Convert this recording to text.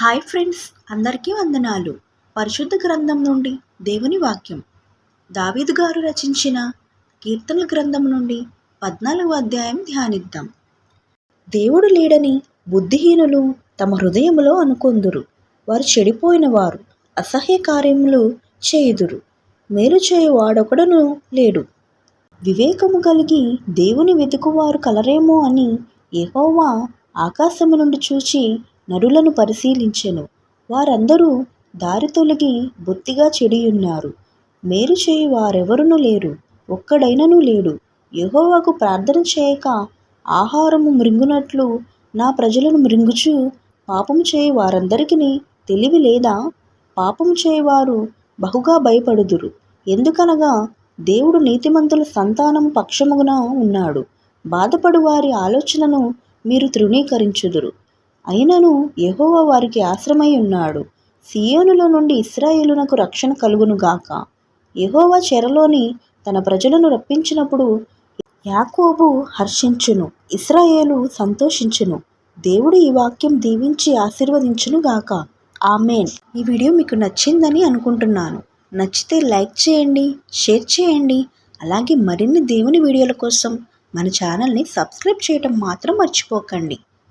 Hi friends అందరికీ వందనాలు. పరిశుద్ధ గ్రంథం నుండి దేవుని వాక్యం. దావీదు గారు రచించిన కీర్తనల గ్రంథం నుండి పద్నాలుగు అధ్యాయం ధ్యానిద్దాం. దేవుడు లేడని బుద్ధిహీనులు తమ హృదయములో అనుకొందురు. వారు చెడిపోయిన వారు అసహ్య కార్యములు చేయుదురు. మేలు చేయు వాడొకడును లేడు. వివేకము కలిగి దేవుని వెతుకువారు కలరేమో అని యెహోవా ఆకాశము నుండి చూచి నరులను పరిశీలించెను. వారందరూ దారి తొలగి బొత్తిగా చెడియున్నారు. మేలు చేయి వారెవరునూ లేరు. ఒక్కడైనను లేడు. యహోవాకు ప్రార్థన చేయక ఆహారము మృంగునట్లు నా ప్రజలను మృంగుచు పాపము చేయి వారందరికీ తెలివి లేదా? పాపము చేయవారు బహుగా భయపడుదురు. ఎందుకనగా దేవుడు నీతిమంతుల సంతానం పక్షమున ఉన్నాడు. బాధపడు వారి ఆలోచనను మీరు తృణీకరించుదురు. అయినను యెహోవా వారికి ఆశ్రమై ఉన్నాడు. సియోనులో నుండి ఇస్రాయేలునకు రక్షణ కలుగును గాక. చెరలోని తన ప్రజలను రప్పించినప్పుడు యాకోబు హర్షించును ఇస్రాయేలు సంతోషించును దేవుడు ఈ వాక్యం దీవించి ఆశీర్వదించును గాక. ఆమెన్. ఈ వీడియో మీకు నచ్చిందని అనుకుంటున్నాను. నచ్చితే లైక్ చేయండి షేర్ చేయండి అలాగే మరిన్ని దేవుని వీడియోల కోసం మన ఛానల్ని సబ్స్క్రైబ్ చేయటం మాత్రం మర్చిపోకండి.